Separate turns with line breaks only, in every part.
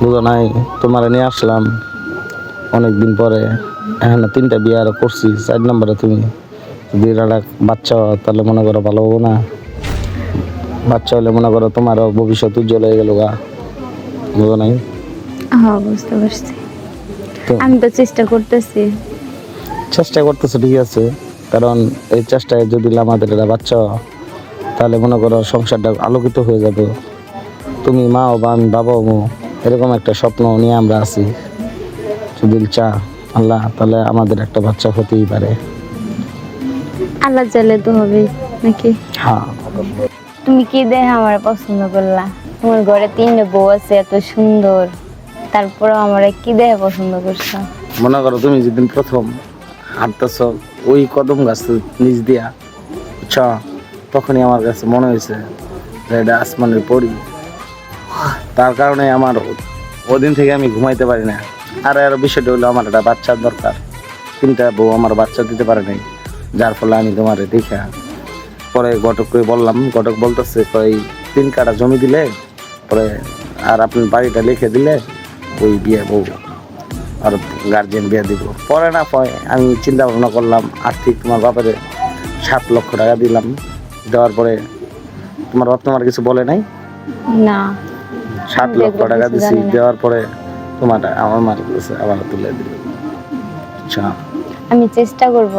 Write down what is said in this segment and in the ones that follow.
বুঝো নাই তোমার নিয়ে আসলাম অনেক দিন পরে। এখানে তিনটা বিয়ে আরও করছি চার নম্বরে তুমি। যদি একটা বাচ্চা তাহলে মনে করো ভালো হব না। বাচ্চা হলে মনে করো তোমারও ভবিষ্যৎ উজ্জ্বল হয়ে গেল গা। বুঝো নাই?
হ্যাঁ বুঝতে পারছি। আমি তো চেষ্টা করতেছি।
চেষ্টা করতেছো ঠিক আছে। কারণ এই চেষ্টায় যদি আমাদের এটা বাচ্চা তাহলে মনে করো সংসারটা আলোকিত হয়ে যাবে। তুমি মা বা আমি বাবা হব এরকম একটা স্বপ্ন নিয়ে আমরা আছি। যদি চা আল্লাহ তাহলে আমাদের একটা বাচ্চা হতেই পারে।
আল্লাহ চাইলে তো হবে নাকি?
হ্যাঁ।
তুমি কি দেখে আমার পছন্দ করলা? তোমার ঘরে তিনটে বউ আছে এত সুন্দর। তারপরেও আমার কি দেখে পছন্দ করছ?
মনে করো তুমি যেদিন প্রথম হাঁটতেছ ওই কদম গাছ নিচ দিয়া চ তখনই আমার কাছে মনে হয়েছে যে এটা আসমানের পরি। তার কারণে আমার ওদিন থেকে আমি ঘুমাইতে পারি না। আর আর বিষয়টা হলো আমার একটা বাচ্চার দরকার। তিনটা বউ আমার বাচ্চা দিতে পারে নাই। যার ফলে আমি তোমার দেখা পরে ঘটককে বললাম, ঘটক বলতেছে ওই তিন কাটা জমি দিলে, পরে আর আপনি বাড়িটা লিখে দিলে, ওই বিয়ে বউ আর গার্জেন বিয়ে দিব। পরে না পরে আমি চিন্তা ভাবনা করলাম, আর্থিক তোমার বাপের সাত লক্ষ টাকা দিলাম। দেওয়ার পরে তোমার বাপ তোমার কিছু বলে নাই?
না।
সাত
আমি
লক্ষ টাকা দিছি। দেওয়ার পরে তোমার আমার মার কাছে আবার তুলে দিল। আচ্ছা
আমি চেষ্টা করব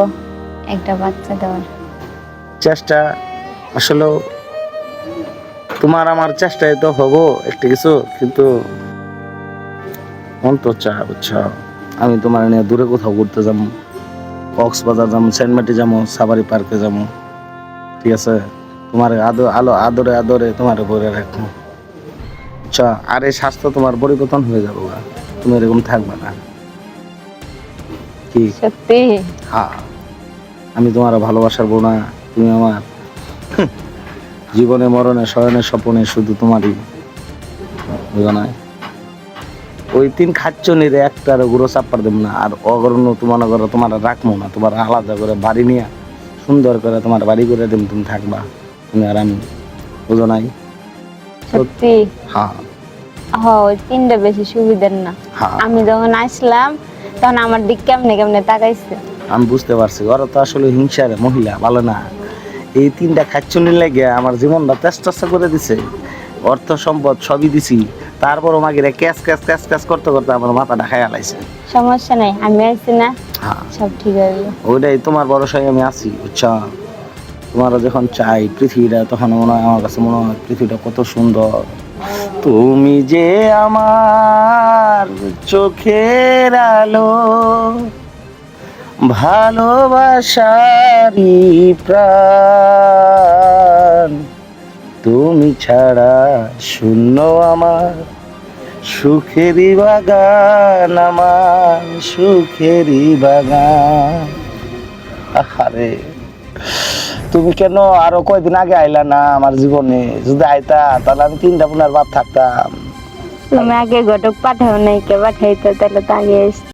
একটা বাচ্চা দেওয়ার।
চেষ্টা? আসলে তোমার আমার চেষ্টায় তো হব একটা কিছু কিন্তু মন তো চা বুঝছ? আমি তোমার নিয়ে দূরে কোথাও ঘুরতে যাব কক্সবাজার যাব সেন্ট মার্টি যাব সাবারি পার্কে যাব। ঠিক আছে? তোমার আদো আলো আদরে আদরে তোমার উপরে রাখব। আচ্ছা আর এই স্বাস্থ্য তোমার পরিবর্তন হয়ে যাব। তুমি এরকম থাকবে না। কি?
সত্যি?
হ্যাঁ। আমি তোমার ভালোবাসার বোনা তুমি আমার জীবনে মরণে শয়নে স্বপনে শুধু তোমারই। বুঝো না ওই তিন খাচ্ছ নিরে একটার গুঁড়ো চাপ্পার দেব না আর অগরণ তোমার করো তোমার রাখব না তোমার আলাদা করে বাড়ি নিয়ে সুন্দর করে তোমার বাড়ি করে দেব তুমি থাকবা। তুমি আর আমি বুঝো নাই?
সত্যি?
হ্যাঁ।
তিনটা বেশি সুবিধার না।
হ্যাঁ।
আমি যখন আসলাম তখন আমার দিক কেমনে কেমনে তাকাইছে?
আমি বুঝতে পারছি ওরা তো আসলে হিংসার মহিলা ভালো না। এই তিনটা লেগে আমার জীবনটা তেষ্টা করে দিছে। অর্থ সম্পদ সবই দিছি। তারপরও মাগিরা ক্যাশ ক্যাশ ক্যাশ ক্যাশ করতে করতে আমার মাথাটা লাইছে।
সমস্যা নাই আমি আছি না।
হ্যাঁ।
সব ঠিক আছে
ওইটাই তোমার ভরসায় আমি আছি বুঝছ? তোমারও যখন চাই পৃথিবীটা তখন মনে হয় আমার কাছে মনে হয় পৃথিবীটা কত সুন্দর। তুমি যে আমার চোখের আলো, ভালোবাসারি প্রাণ। তুমি ছাড়া শূন্য আমার, সুখেরই বাগান আমার, সুখেরই বাগান। আরে তুমি কেন আরও কয়দিন আগে আইলা না আমার জীবনে যদি আইতা, তাহলে আমি তিনটা পুনার বাপ থাকতাম
তুমি আগে ঘটক পাঠাও নাই, কে পাঠাইতো, তাহলে তো আগে।